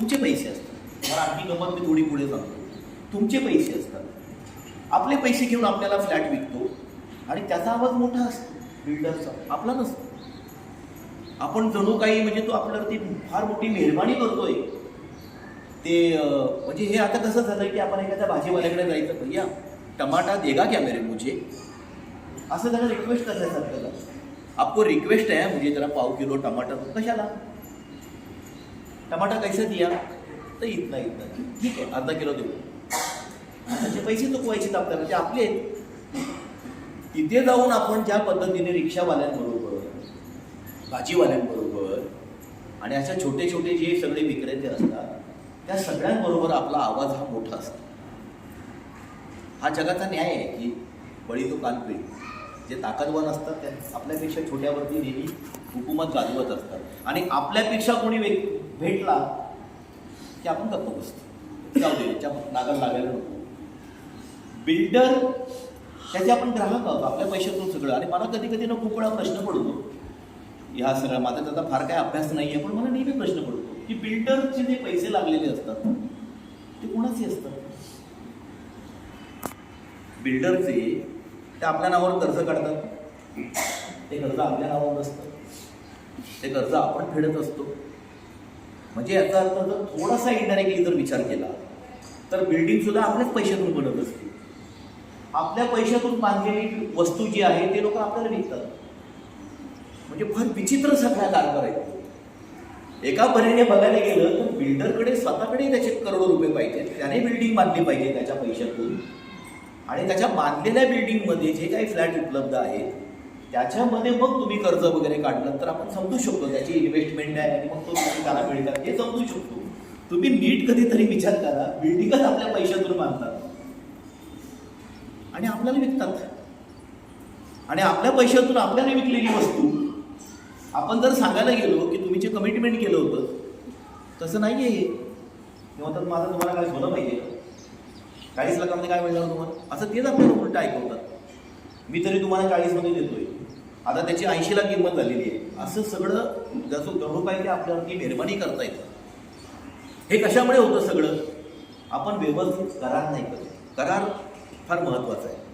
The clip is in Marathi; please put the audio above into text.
तुमचे पैसे असतात. मला आणखी गमत मी थोडी पुढे सांगतो. तुमचे पैसे असतात. आपले पैसे घेऊन आपल्याला फ्लॅट विकतो. आणि त्याचा आवाज मोठा असतो. बिल्डरचा. आपला नसतो. आपण जणू काही म्हणजे तो आपल्यावरती फार मोठी मेहरबानी करतोय. ते म्हणजे हे आता कसं झालं की आपण एखाद्या भाजीवाल्याकडे जायचं भैया टमाटा देगा क्या मेरे मुझे? असं त्याला रिक्वेस्ट करण्यासारखं आपको रिक्वेस्ट आहे म्हणजे जरा पाव किलो टमाटर. कशाला? टमाटा कैसे दिया? तर इथनं इथनं ठीक आहे अर्धा किलो देऊ. त्याचे पैसे चुकवायचे आपल्याला ते आपले आहेत. तिथे जाऊन आपण ज्या पद्धतीने रिक्षावाल्यांबरोबर भाजीवाल्यांबरोबर आणि अशा छोटे छोटे जे सगळे विक्रेते असतात त्या सगळ्यांबरोबर आपला आवाज हा मोठा असतो. हा जगाचा न्याय आहे की बळी तो कानपिळी जे ताकदवान असतात त्या आपल्यापेक्षा छोट्यावरती नेहमी हुकूमत गाजवत असतात. आणि आपल्यापेक्षा कोणी वे भेटला की आपण गप्प बसतो. जाऊ दे त्याच्या नागाला लागायला नको. बिल्डर त्याचे आपण ग्राहक आहोत आपल्या पैशातून सगळं. आणि मला कधी कधी ना खूप वेळा प्रश्न पडतो. ह्या सगळ्या माझा त्याचा फार काय अभ्यास नाही आहे पण मला नेहमी प्रश्न पडतो की बिल्डरचे जे पैसे लागलेले असतात ते कोणाचे असतात? बिल्डरचे ते आपल्या नावावर कर्ज काढतात. ते कर्ज आपल्या नावावर नसतं. ते कर्ज आपण फेडत असतो. म्हणजे याचा अर्थ जर थोडासा इनडायरेक्टली जर विचार केला तर बिल्डिंग सुद्धा आपल्याच पैशातून बनत असते. आपल्या पैशातून बांधलेली वस्तू जी आहे ते लोक आपल्याला विकतात. म्हणजे फार विचित्र सगळ्या कारभार आहेत. एका परीने बघायला गेलं तर बिल्डरकडे स्वतःकडे त्याचे करोडो रुपये पाहिजे त्याने बिल्डिंग बांधली पाहिजे त्याच्या पैशातून. आणि त्याच्या बांधलेल्या बिल्डिंगमध्ये जे काही फ्लॅट उपलब्ध आहेत त्याच्यामध्ये मग तुम्ही कर्ज वगैरे काढलं तर आपण समजू शकतो त्याची इन्व्हेस्टमेंट आहे आणि मग तो तुम्ही त्याला मिळतात हे समजू शकतो. तुम्ही नीट कधीतरी विचार करा. बिल्डिंगच आपल्या पैशातून बांधतात. आणि आपल्याला विकतात. आणि आपल्या पैशातून आपल्याला विकलेली वस्तू. आपण जर सांगायला गेलो की तुम्ही जे कमिटमेंट केलं होतं तसं नाही आहे किंवा तर माझं तुम्हाला काय झालं पाहिजे चाळीस लाखामध्ये काय मिळणार तुम्हाला? असं तेच आपल्याला उलटं ऐकवतात. मी तरी तुम्हाला चाळीसमध्ये देतोय. आता त्याची ऐंशीला किंमत झालेली आहे. असं सगळं जसं जणू पाहिजे आपल्यावरती मेहरबानी करता येतं. हे कशामुळे होतं सगळं? आपण व्यवस्थित करार नाही करत. करार फार महत्त्वाचा आहे.